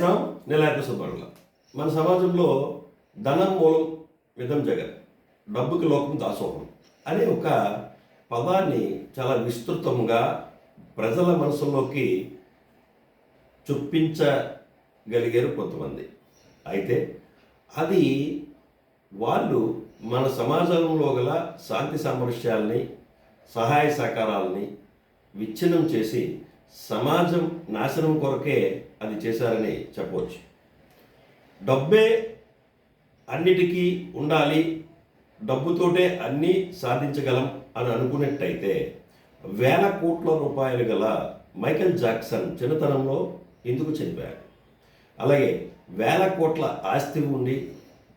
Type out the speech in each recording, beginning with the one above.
రామ్ సుబ్బర్ల మన సమాజంలో ధనం మూలం విధం జగన్. డబ్బుకి లోకం దాసోహం. అనే ఒక పదాన్ని చాలా విస్తృతంగా ప్రజల మనసుల్లోకి చొప్పించగలిగారు కొంతమంది. అయితే అది వాళ్ళు మన సమాజంలో గల శాంతి సామరస్యాల్ని సహాయ సహకారాలని విచ్ఛిన్నం చేసి సమాజం నాశనం కొరకే అది చేశారని చెప్పవచ్చు డబ్బే అన్నిటికీ ఉండాలి డబ్బుతోటే అన్నీ సాధించగలం అని అనుకున్నట్టయితే వేల కోట్ల రూపాయలు గల మైకేల్ జాక్సన్ చిన్నతనంలో ఎందుకు చనిపోయాడు. అలాగే వేల కోట్ల ఆస్తి ఉండి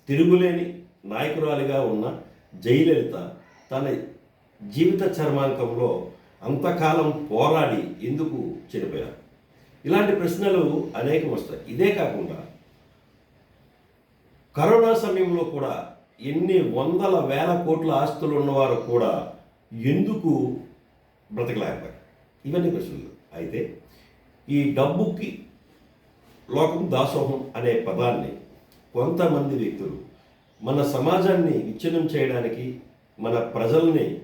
తిరుగులేని నాయకురాలిగా ఉన్న జయలలిత తన జీవిత చర్మాంకంలో అంతకాలం పోరాడి ఎందుకు చనిపోయారు ఇలాంటి ప్రశ్నలు అనేకం వస్తాయి ఇదే కాకుండా కరోనా సమయంలో కూడా ఎన్ని వందల వేల కోట్ల ఆస్తులు ఉన్నవారు కూడా ఎందుకు బ్రతకలేకపోయారు? ఇవన్నీ ప్రశ్నలు. అయితే ఈ డబ్బుకి లోకం దాసోహం అనే పదాన్ని కొంతమంది వ్యక్తులు మన సమాజాన్ని విచ్ఛిన్నం చేయడానికి మన ప్రజల్ని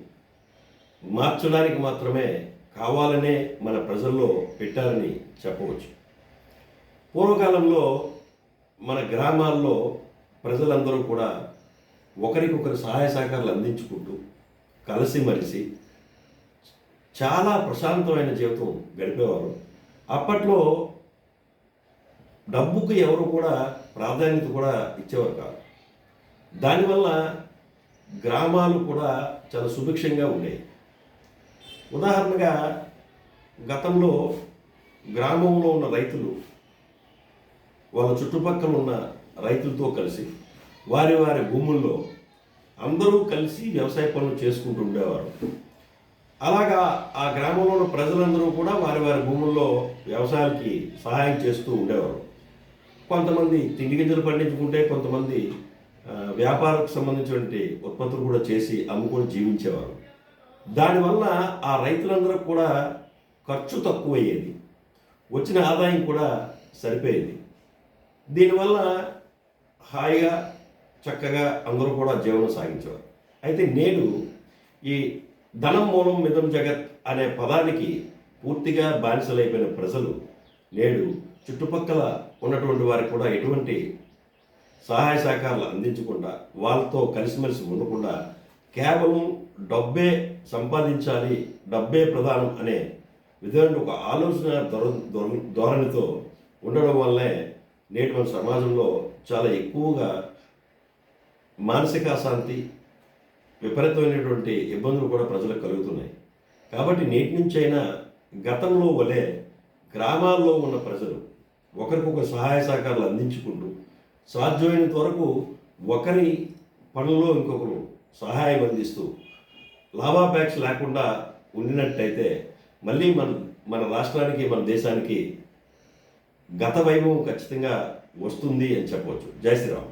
మార్చడానికి మాత్రమే కావాలనే మన ప్రజల్లో పెట్టారని చెప్పవచ్చు. పూర్వకాలంలో మన గ్రామాల్లో ప్రజలందరూ కూడా ఒకరికొకరు సహాయ సహకారాలు అందించుకుంటూ కలిసిమలిసి చాలా ప్రశాంతమైన జీవితం గడిపేవారు. అప్పట్లో డబ్బుకు ఎవరు కూడా ప్రాధాన్యత కూడా ఇచ్చేవారు కాదు. దానివల్ల గ్రామాలు కూడా చాలా సుభిక్షంగా ఉండేవి. ఉదాహరణగా గతంలో గ్రామంలో ఉన్న రైతులు వాళ్ళ చుట్టుపక్కల ఉన్న రైతులతో కలిసి వారి వారి భూముల్లో అందరూ కలిసి వ్యవసాయ పనులు చేసుకుంటూ ఉండేవారు. అలాగా ఆ గ్రామంలో ఉన్న ప్రజలందరూ కూడా వారి వారి భూముల్లో వ్యవసాయానికి సహాయం చేస్తూ ఉండేవారు. కొంతమంది తిండి గింజలు పండించుకుంటే కొంతమంది వ్యాపారకు సంబంధించినటువంటి ఉత్పత్తులు కూడా చేసి అమ్ముకొని జీవించేవారు. దానివల్ల ఆ రైతులందరూ కూడా ఖర్చు తక్కువయ్యేది. వచ్చిన ఆదాయం కూడా సరిపోయేది. దీనివల్ల హాయిగా చక్కగా అందరూ కూడా జీవనం సాగించేవారు. అయితే నేడు ఈ ధనం మూలం మిదం జగత్ అనే పదానికి పూర్తిగా బానిసలైపోయిన ప్రజలు నేడు చుట్టుపక్కల ఉన్నటువంటి వారికి కూడా ఎటువంటి సహాయ సహకారాలు అందించకుండా వాళ్ళతో కలిసిమెలిసి ఉండకుండా కేవలం డబ్బే సంపాదించాలి డబ్బే ప్రధానం అనే విధమైన ఒక ఆలోచన ధోరణితో ఉండడం వల్లే నేటి మన సమాజంలో చాలా ఎక్కువగా మానసిక అశాంతి విపరీతమైనటువంటి ఇబ్బందులు కూడా ప్రజలకు కలుగుతున్నాయి. కాబట్టి నేటి నుంచైనా గతంలో వలె గ్రామాల్లో ఉన్న ప్రజలు ఒకరికొకరు సహాయ సహకారాలు అందించుకుంటూ సాధ్యమైనంత వరకు ఒకరి పనుల్లో ఇంకొకరు సహాయం అందిస్తూ లాభాపేక్ష లేకుండా ఉండినట్టయితే మళ్ళీ మన మన రాష్ట్రానికి మన దేశానికి గత వైభవం ఖచ్చితంగా వస్తుంది అని చెప్పవచ్చు. జై శ్రీరామ్.